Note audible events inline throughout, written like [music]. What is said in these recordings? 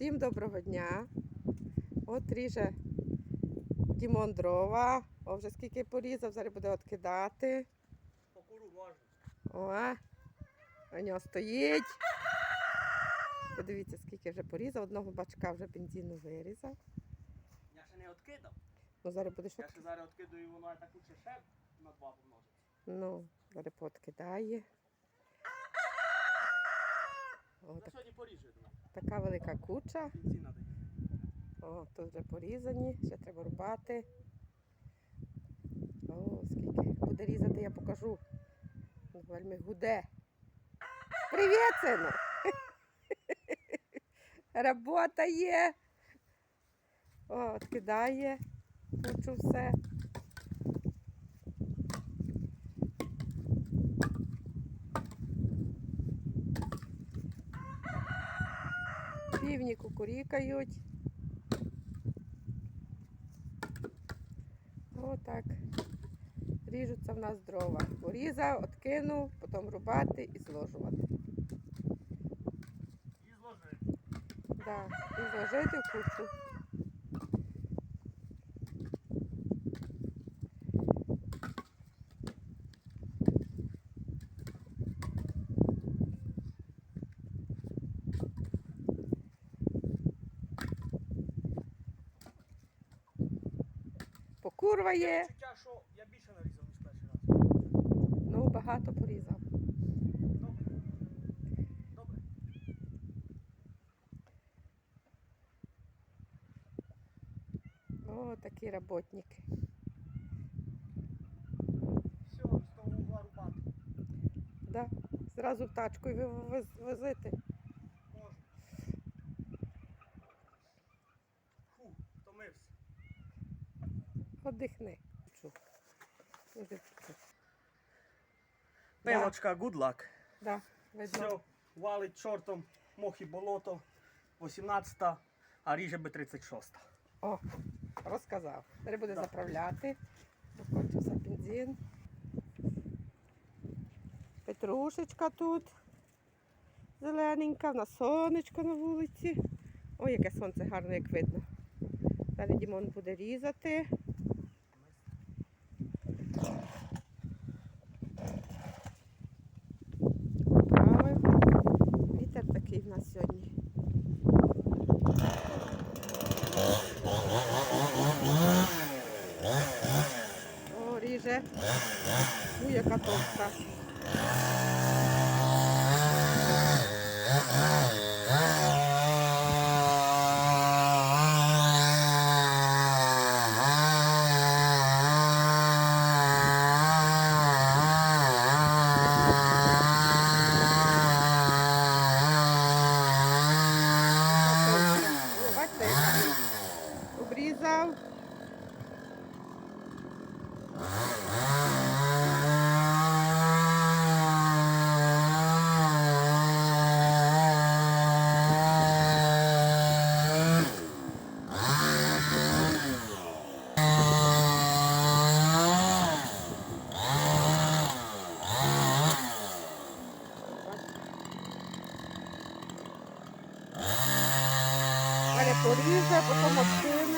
Всім доброго дня. От ріже Дімон дрова. О, вже скільки порізав, зараз буде відкидати. Покуру можна. О, у нього стоїть. Подивіться, скільки вже порізав. Одного бачка вже бензину вирізав. Я ще не відкидав. Ну, зараз будеш Я ще зараз відкидаю, і воно так лучше ще на два помножиться. Ну, зараз пооткидає. О, так, сьогодні поріжу, така велика куча. О, тут вже порізані, ще треба рубати. О, скільки буде різати, я покажу. Вельми гуде. Привіт, сину! [laughs] Робота є. О, відкидає кучу все. Півні кукурікають. Отак. Ріжуться в нас дрова. Порізав, откинув, потім рубати і зложувати. І зложити. Да. І зложити в кучу. Покурває. Відчуття, що я більше нарізав, ніж перший раз. Ну, багато порізав. Добре. Добре. О, такий роботник. Все, з того угла рубати. Да. Зразу в тачку і ви- Отдихни. Чу. Пилочка, good luck. Да, видно. Все, валить чортом, мох і болото. 18-та, а ріже би 36-та. О, розказав. Треба буде Да. заправляти. Кончився бензин. Петрушечка тут. Зелененька, в нас сонечко на вулиці. Ой, яке сонце гарне, як видно. Далі Дімон буде різати. Поправив. Вітер такий в нас сьогодні. Ріже. Ну, яка товста. Обрізав. Далі поріже, потім все.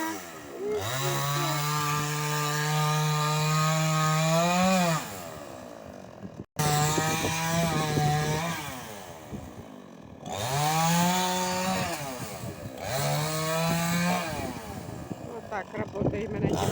Отак працює мене.